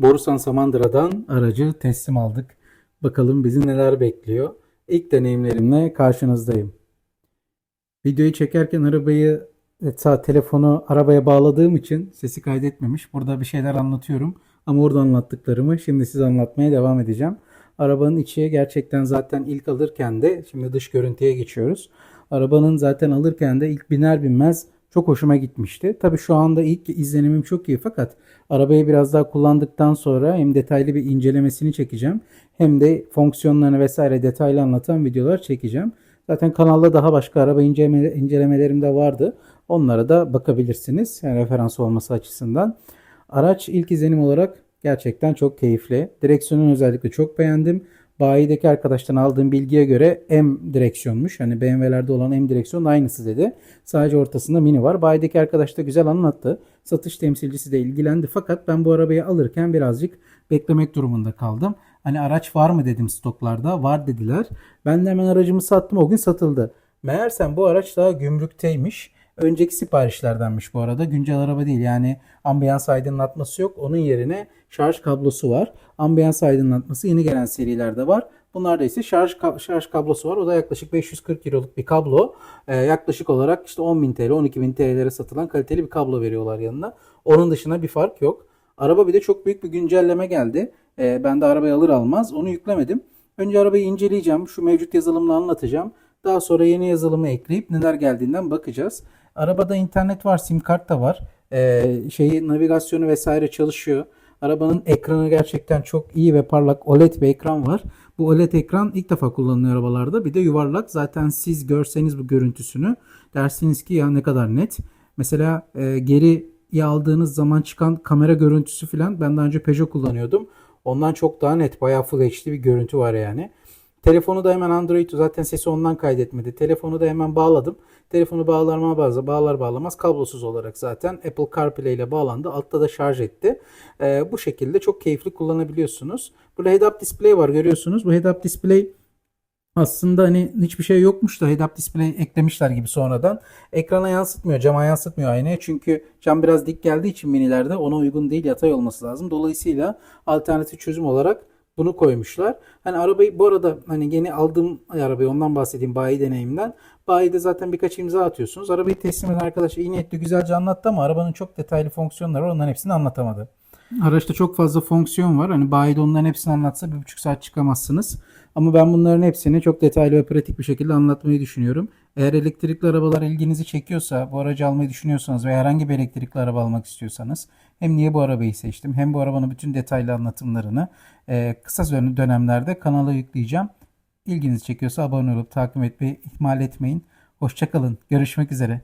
Borusan Samandıra'dan aracı teslim aldık. Bakalım bizi neler bekliyor. İlk deneyimlerimle karşınızdayım. Videoyu çekerken arabayı e, sağ telefonu arabaya bağladığım için sesi kaydetmemiş. Burada bir şeyler anlatıyorum. Ama orada anlattıklarımı şimdi size anlatmaya devam edeceğim. Arabanın içi gerçekten zaten ilk alırken de şimdi dış görüntüye geçiyoruz. Arabanın zaten alırken de ilk biner binmez çok hoşuma gitmişti. Tabii şu anda ilk izlenimim çok iyi fakat arabayı biraz daha kullandıktan sonra hem detaylı bir incelemesini çekeceğim hem de fonksiyonlarını vesaire detaylı anlatan videolar çekeceğim. Zaten kanalda daha başka araba inceleme, incelemelerim de vardı. Onlara da bakabilirsiniz. Yani referans olması açısından. Araç ilk izlenim olarak gerçekten çok keyifli. Direksiyonun özellikle çok beğendim. Bayideki arkadaştan aldığım bilgiye göre M direksiyonmuş. Hani BMW'lerde olan M direksiyon aynısı dedi. Sadece ortasında mini var. Bayideki arkadaş da güzel anlattı. Satış temsilcisi de ilgilendi. Fakat ben bu arabayı alırken birazcık beklemek durumunda kaldım. Hani araç var mı dedim stoklarda. Var dediler. Ben de hemen aracımı sattım. O gün satıldı. Meğersem bu araç daha gümrükteymiş. Önceki siparişlerdenmiş bu arada. Güncel araba değil. Yani ambiyans aydınlatması yok. Onun yerine şarj kablosu var. Ambiyans aydınlatması yeni gelen serilerde var. Bunlarda ise şarj ka- şarj kablosu var. O da yaklaşık 540 euroluk bir kablo. Ee, yaklaşık olarak işte 10.000 TL, 12.000 TL'lere satılan kaliteli bir kablo veriyorlar yanına. Onun dışında bir fark yok. Araba bir de çok büyük bir güncelleme geldi. Ee, ben de arabayı alır almaz onu yüklemedim. Önce arabayı inceleyeceğim. Şu mevcut yazılımla anlatacağım. Daha sonra yeni yazılımı ekleyip neler geldiğinden bakacağız. Arabada internet var, sim kart da var. Ee, şeyi navigasyonu vesaire çalışıyor. Arabanın ekranı gerçekten çok iyi ve parlak OLED bir ekran var. Bu OLED ekran ilk defa kullanılıyor arabalarda. Bir de yuvarlak. Zaten siz görseniz bu görüntüsünü dersiniz ki ya ne kadar net. Mesela e, geriye aldığınız zaman çıkan kamera görüntüsü falan ben daha önce Peugeot kullanıyordum. Ondan çok daha net. Bayağı Full HD bir görüntü var yani. Telefonu da hemen Android zaten sesi ondan kaydetmedi. Telefonu da hemen bağladım. Telefonu bağlarma bazı bağlar bağlamaz kablosuz olarak zaten Apple CarPlay ile bağlandı. Altta da şarj etti. Ee, bu şekilde çok keyifli kullanabiliyorsunuz. Burada head-up display var görüyorsunuz. Bu head-up display aslında hani hiçbir şey yokmuş da head-up display eklemişler gibi sonradan. Ekrana yansıtmıyor, cama yansıtmıyor aynaya. Çünkü cam biraz dik geldiği için minilerde ona uygun değil, yatay olması lazım. Dolayısıyla alternatif çözüm olarak bunu koymuşlar. Hani arabayı bu arada hani yeni aldığım arabayı ondan bahsedeyim bayi deneyimden. Bayide zaten birkaç imza atıyorsunuz. Arabayı teslim eden arkadaş iyi niyetli güzelce anlattı ama arabanın çok detaylı fonksiyonları var. Onların hepsini anlatamadı. Araçta çok fazla fonksiyon var. Hani bayide onların hepsini anlatsa bir buçuk saat çıkamazsınız. Ama ben bunların hepsini çok detaylı ve pratik bir şekilde anlatmayı düşünüyorum. Eğer elektrikli arabalar ilginizi çekiyorsa, bu aracı almayı düşünüyorsanız veya herhangi bir elektrikli araba almak istiyorsanız hem niye bu arabayı seçtim hem bu arabanın bütün detaylı anlatımlarını e, kısa dön- dönemlerde kanala yükleyeceğim. İlginizi çekiyorsa abone olup takip etmeyi ihmal etmeyin. Hoşçakalın. Görüşmek üzere.